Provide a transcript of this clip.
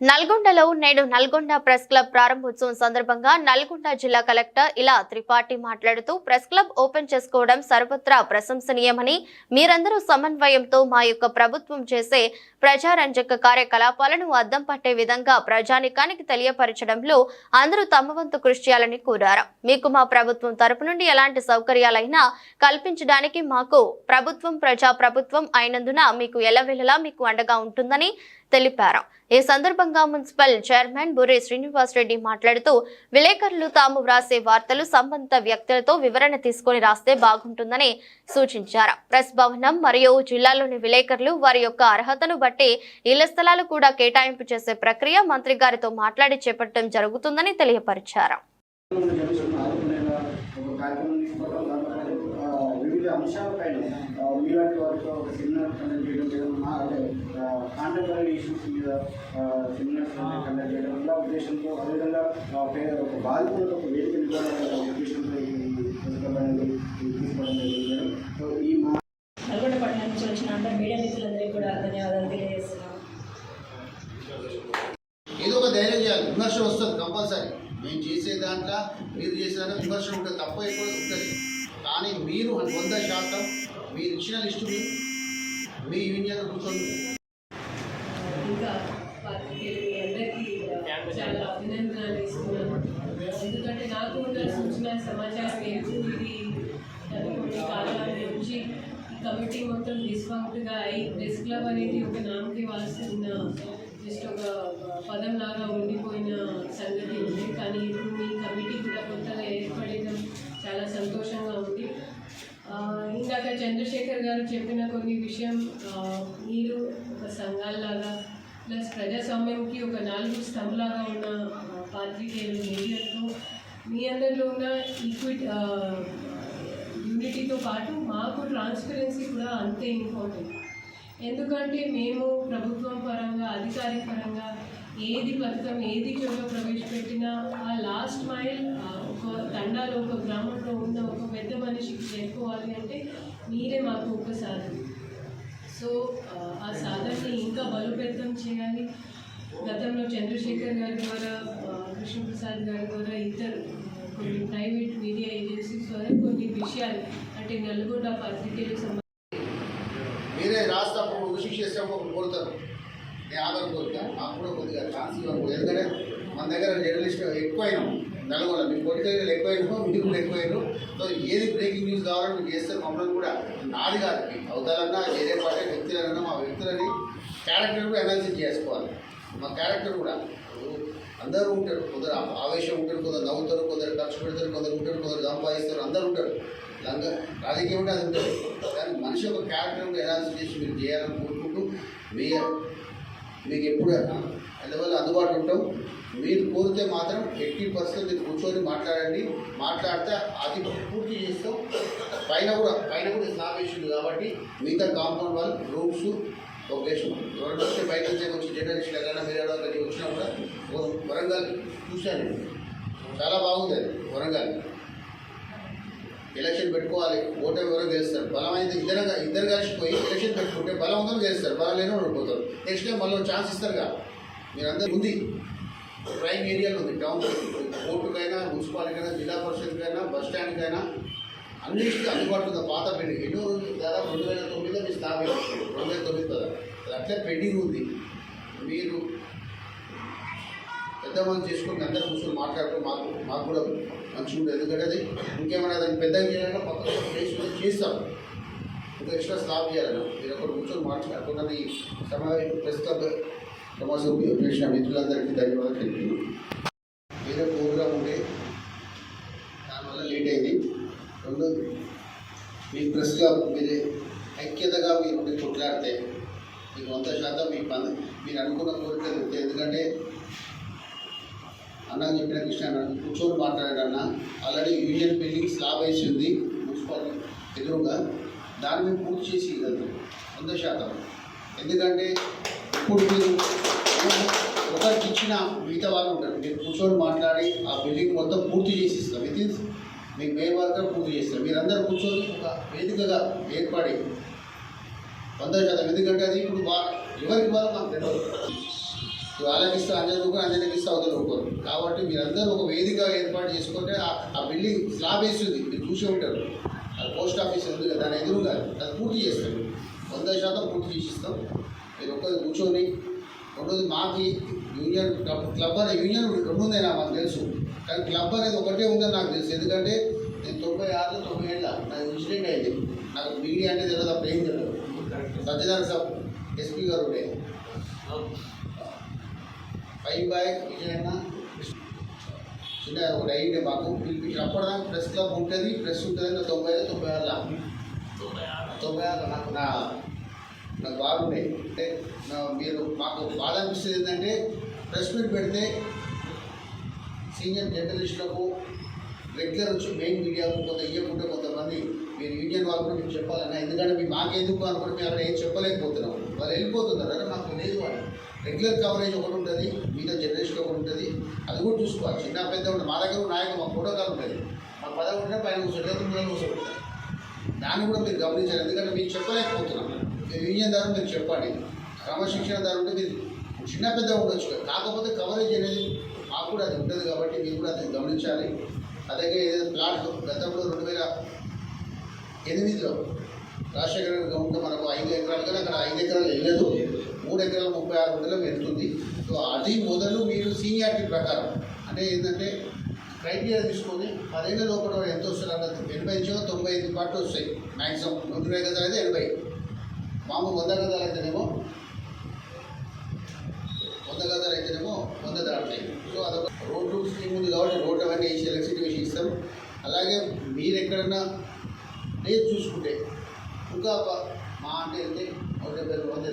నల్గొండలో నేడు Nalgonda press club ప్రారంభోత్సవం సందర్భంగా నల్గొండ జిల్లా కలెక్టర్ ఇలా త్రిపాఠి మాట్లాడుతూ ప్రెస్ క్లబ్ ఓపెన్ చేసుకోవడం సర్వత్రా ప్రశంసనీయమని మీరందరూ సమన్వయంతో మా యొక్క ప్రభుత్వం చేసే ప్రజారంజక కార్యకలాపాలను అద్దం పట్టే విధంగా ప్రజానికానికి తెలియపరచడంలో అందరూ తమ వంతు కృషి చేయాలని కోరారు. మీకు మా ప్రభుత్వం తరపు నుండి ఎలాంటి సౌకర్యాలైనా కల్పించడానికి మాకు ప్రభుత్వం ప్రజా ప్రభుత్వం అయినందున మీకు ఎల్లవెల్లలా మీకు అండగా ఉంటుందని తెలిపారు. ఈ సందర్భంగా మున్సిపల్ చైర్మన్ బుర్రి శ్రీనివాసరెడ్డి మాట్లాడుతూ విలేకరులు తాము వ్రాసే వార్తలు సంబంధిత వ్యక్తులతో వివరణ తీసుకొని రాస్తే బాగుంటుందని సూచించారు. ప్రెస్ భవనం మరియు జిల్లాలోని విలేకరులు వారి యొక్క అర్హతను బట్టి ఇళ్ళ స్థలాలు కూడా కేటాయింపు చేసే ప్రక్రియ మంత్రి గారితో మాట్లాడి చేపట్టడం జరుగుతుందని తెలియపరిచారు ఆదుకునేలా ఒక కార్యక్రమం తీసుకోవడం దాంట్లో ఆ, వివిధ అంశాలపైన మీలాంటి వారితో ఒక సెమినార్ కండక్ట్ చేయడం ఏదన్నా అంటే కాంటెంపరీ ఇష్యూస్ మీద సెమినార్స్ కండక్ట్ చేయడం ఇలా ఉద్దేశంతో అదేవిధంగా ఒక బాధితులకు ఒక వేదిక ఇవ్వాలనే ఉద్దేశంతో ఈ పుస్తకం అనేది తీసుకోవడం జరిగింది. సో ఈ మా నల్గొండ పట్టణం నుంచి వచ్చిన మీడియా మిత్రులందరికీ కూడా ధన్యవాదాలు తెలియజేస్తున్నాం. ఏదో ఒక ధైర్యం చేయాలి. విమర్శ వస్తుంది కంపల్సరీ. మేము చేసే దాంట్లో మీరు చేసే దాంట్లో విమర్శ ఉంటుంది. తప్ప ఎక్కువ ఉంటుంది. కానీ మీరు వంద శాతం మీరు ఇచ్చిన లిస్టుని మీ యూనియన్ కూర్చొని ఇంకా అందరికీ చాలా అభినందనలు ఇస్తున్నాను ఎందుకంటే నాకు ఉన్న సూచన సమాచారం ఏంటి? ఇది గత కొన్ని కాలాల నుంచి కమిటీ మొత్తం డిస్ఫంక్ట్గా అయి ప్రెస్ క్లబ్ అనేది ఒక నామకి వాల్సిన జస్ట్ ఒక పదం లాగా ఉండిపోయిన సంగతి ఉంది. కానీ ఇప్పుడు మీ కమిటీ కూడా కొత్తగా ఏర్పడిన చాలా సంతోషంగా ఉంది. ఇందాక చంద్రశేఖర్ గారు చెప్పిన కొన్ని విషయం మీరు ఒక సంఘాల్లాగా ప్లస్ ప్రజాస్వామ్యంకి ఒక నాలుగు స్తంభలాగా ఉన్న పాత్రికేయులు మీడియాతో మీ అందరిలో ఉన్న ఈక్విట్ యూనిటీతో పాటు మాకు ట్రాన్స్పరెన్సీ కూడా అంతే ఇంపార్టెంట్ ఎందుకంటే మేము ప్రభుత్వం పరంగా అధికారిక పరంగా ఏది పథకం ఏది చోట ప్రవేశపెట్టినా ఆ లాస్ట్ మైల్ ఒక తండాలో ఒక గ్రామంలో ఉన్న ఒక పెద్ద మనిషికి చేరుకోవాలి అంటే మీరే మాకు ఒక సాధన. సో ఆ, సాధనని ఇంకా బలోపేతం చేయాలి. గతంలో చంద్రశేఖర్ గారి ద్వారా కృష్ణప్రసాద్ గారి ద్వారా ఇద్దరు కొన్ని ప్రైవేట్ మీడియా ఏజెన్సీస్ ద్వారా కొన్ని విషయాలు అంటే నల్గొండ పత్రికలు సంబంధించి రాస్తాప్పుడు ఒకరు కోరుతారు. నేను ఆధార్ కోరుతా నాకు కూడా కొద్దిగా ఛాన్స్ ఇవ్వను ఎందుకంటే మన దగ్గర జర్నలిస్ట్ ఎక్కువైనాం. నల్గొండ మీ పొలిటికల్ ఎక్కువైనా మీరు కూడా ఎక్కువైనారు. సో ఏది బ్రేకింగ్ న్యూస్ కావాలో మీరు చేస్తారు మమ్మల్ని కూడా నాది కాదు. అవుతారన్నా వేరే పార్టీ వ్యక్తులన్నా మా వ్యక్తులని క్యారెక్టర్ కూడా అనాలిసిస్ చేసుకోవాలి. మా క్యారెక్టర్ కూడా. అందరూ ఉంటారు. కొందరు ఆవేశం ఉంటారు కొందరు నవ్వుతారు కొందరు ఖర్చు పెడతారు కొందరు ఉంటారు కొందరు సంపాదిస్తారు అందరూ ఉంటారు. లంగ రాజకీయం కూడా అది ఉంటారు కానీ మనిషి యొక్క క్యారెక్టర్ ఎనాలిసిస్ చేసి మీరు చేయాలనుకుంటున్నారు మీ మీకు ఎప్పుడు అందువల్ల అందుబాటులో ఉంటాం. మీరు కోరితే మాత్రం ఎయిటీ పర్సెంట్ మీరు కూర్చొని మాట్లాడండి. మాట్లాడితే అది పూర్తి చేస్తాం. పైన కూడా పైన కూడా స్లాబ్ కాబట్టి మిగతా కాంపౌండ్ వాళ్ళు రూమ్స్ లొకేషన్ ఎవరైనా వస్తే బయట నుంచి వచ్చి జర్నలిస్ట్ ఎక్కడైనా మీరు ఎవరైనా వచ్చినా కూడా వరంగల్ చూశాను చాలా బాగుంది అది వరంగల్. ఎలక్షన్ పెట్టుకోవాలి ఓటు ఎవరో గెలుస్తారు. బలమైతే ఇద్దరు ఇద్దరు కలిసిపోయి ఎలక్షన్ పెట్టుకుంటే బలం ఉందని గెలుస్తారు బలం లేని ఓడిపోతారు నెక్స్ట్ టైం మళ్ళీ ఛాన్స్ ఇస్తారుగా మీరందరూ ఉంది. ప్రైమ్ ఏరియాలో ఉంది. టౌన్ కోర్టుకైనా మున్సిపాలిటీకైనా జిల్లా పరిషత్కైనా బస్ స్టాండ్కైనా అన్నింటికీ అందుబాటులో పాత పెండింగ్. ఎన్నో రోజులు దాదాపు రెండు వేల తొమ్మిదిలో మీరు స్థాపన. రెండు వేల తొమ్మిది కదా అట్లే పెండింగ్ ఉంది. మీరు పెద్ద చేసుకుని అందరూ కూర్చొని మాట్లాడటం మాకు మాకు కూడా మంచిగా ఉండదు. ఎందుకంటే అది ఇంకేమైనా దాన్ని పెద్దగా చేయాలంటే కొత్త చేసుకుని చేస్తాం. ఇంకా ఎక్స్ట్రా స్లాబ్ చేయాలన్నా మీరు ఒకరు కూర్చొని మాట్లాడకుండా ఈ సమావేశం ప్రెస్ క్లబ్ సమాజం చేసిన మిత్రులందరికీ ధన్యవాదాలు తెలుపుతున్నాను. వేరే ప్రోగ్రామ్ ఉంటే దానివల్ల లేట్ అయింది. రెండు మీ ప్రెస్ క్లబ్ మీరు ఐక్యతగా మీరు ఉండి కొట్లాడితే మీకు వంద శాతం మీ పని మీరు అనుకున్న కోరిక ఎందుకంటే అన్న చెప్పిన కృష్ణ అన్న కూర్చొని మాట్లాడాడన్న ఆల్రెడీ యూనియన్ బిల్డింగ్ స్లాబ్ వేసి ఉంది. మున్సిపాలిటీ ఎదురుగా దాన్ని మేము పూర్తి చేసి ఇవ్వగలుగుతాం వంద శాతం. ఎందుకంటే ఇప్పుడు మీరు ఒకరికి ఇచ్చిన మిగతా వాళ్ళు ఉంటారు. మీరు కూర్చొని మాట్లాడి ఆ బిల్డింగ్ మొత్తం పూర్తి చేసి ఇస్తాం. విత్ ఇన్ మీకు మే వర్క్ పూర్తి చేస్తాం. మీరందరూ కూర్చొని ఒక వేదికగా ఏర్పడి వంద శాతం. ఎందుకంటే అది ఇప్పుడు ఎవరికి వాళ్ళు మాకు తెలియదు. వాళ్ళకి ఇస్తే అందరి రూపాయలు అందరికి ఇస్తే అవతల రూపాయలు. కాబట్టి మీరందరూ ఒక వేదిక ఏర్పాటు చేసుకుంటే ఆ- బిల్డింగ్ స్లాబ్ వేస్తుంది. మీరు చూసే ఉంటారు. అది పోస్ట్ ఆఫీస్ ఉంది కదా దాని ఎదురుగా అది పూర్తి చేస్తాం. వంద శాతం పూర్తి చేసి ఇస్తాం. మీరు ఒక్కరు కూర్చొని రెండోది మాకి యూనియన్ క్లబ్ క్లబ్ అనే యూనియన్ రెండు ఉందైనా మాకు తెలుసు. కానీ క్లబ్ అనేది ఒకటే ఉందని నాకు తెలుసు. ఎందుకంటే నేను తొంభై ఆరు తొంభై ఏళ్ళ నాకు ఇన్సిడెంట్ అయింది. నాకు మీడియా అంటే తెలియదు అప్పుడు ఏం తెలియదు. సత్యనారాయణ సాబ్ ఎస్పీ గారు ఉండే. ఫైవ్ బాయ్ విజయన్న చిన్న ఒకటి అయ్యిండే మాకు పిలిపించిన అప్పటిదాకా ప్రెస్ క్లబ్ ఉంటుంది ప్రెస్ ఉంటుంది నా తొంభై ఐదు తొంభై ఆరులో తొంభై ఆరు నాకు నా నాకు బాగుండే అంటే నా- మీరు మాకు బాధ అనిపిస్తుంది ఏంటంటే ప్రెస్ మీట్ పెడితే సీనియర్ జర్నలిస్టులకు రెగ్యులర్ వచ్చి మెయిన్ మీడియాకు కొంత ఇవ్వకుంటే కొంతమంది మీరు యూనియన్ వాళ్ళు కూడా మీకు చెప్పాలన్నా ఎందుకంటే మీ మాకెందుకు అనుకుంటే మేము అక్కడ ఏం చెప్పలేకపోతున్నాం వాళ్ళు వెళ్ళిపోతున్నారు అంటే మాకు లేదు వాళ్ళు రెగ్యులర్ కవరేజ్ ఒకటి ఉంటుంది మిగతా జర్నలిస్ట్ ఒకటి ఉంటుంది. అది కూడా చూసుకోవాలి. చిన్న పెద్ద ఉంటుంది మా దగ్గర నాయకులు మా ప్రోటోకాల్ ఉంటుంది. మా పదవి ఉంటే పైన కూర్చోలేదు ముందు కూర్చోబెడతారు దాన్ని కూడా మీరు గమనించాలి. ఎందుకంటే మీరు చెప్పలేకపోతున్నాం. మీరు యూనియన్ ద్వారా మీరు చెప్పండి క్రమశిక్షణ ద్వారా ఉంటే మీరు చిన్న పెద్ద ఉండొచ్చు కాకపోతే కవరేజ్ అనేది మాకు కూడా అది ఉంటుంది కాబట్టి మీరు కూడా అది గమనించాలి. అలాగే ఏదైనా ప్లాట్ గతంలో రెండు వేల ఎనిమిదిలో రాజశేఖర గారి గవర్నమెంట్ మనకు ఐదు ఎకరాలు కానీ అక్కడ ఐదు ఎకరాలు వెళ్ళదు. మూడు ఎకరాలు ముప్పై ఆరు గుంటలు వెళ్తుంది. సో అది మొదలు మీరు సీనియారిటీ ప్రకారం అంటే ఏంటంటే క్రైటీరియా తీసుకొని పదేళ్ళ లోపల ఎంత వస్తారు అన్నది ఎనభై నుంచి తొంభై ఐదు పాటలు వస్తాయి. మ్యాక్సిమం నూట ఇరవై గదాలు అయితే ఎనభై. మామూలు వంద గదాలు అయితేనేమో వంద గదాలు అయితేనేమో వంద దాటుతాయి సో అదొక రోడ్డు స్కీమ్ ఉంది కాబట్టి రోడ్డు అవన్నీ వేసి ఎలక్ట్రిసిటీ వేసి ఇస్తారు అలాగే మీరు ఎక్కడన్నా లేదు చూసుకుంటే ఇంకా మా అంటే వెళ్తే నూట వంద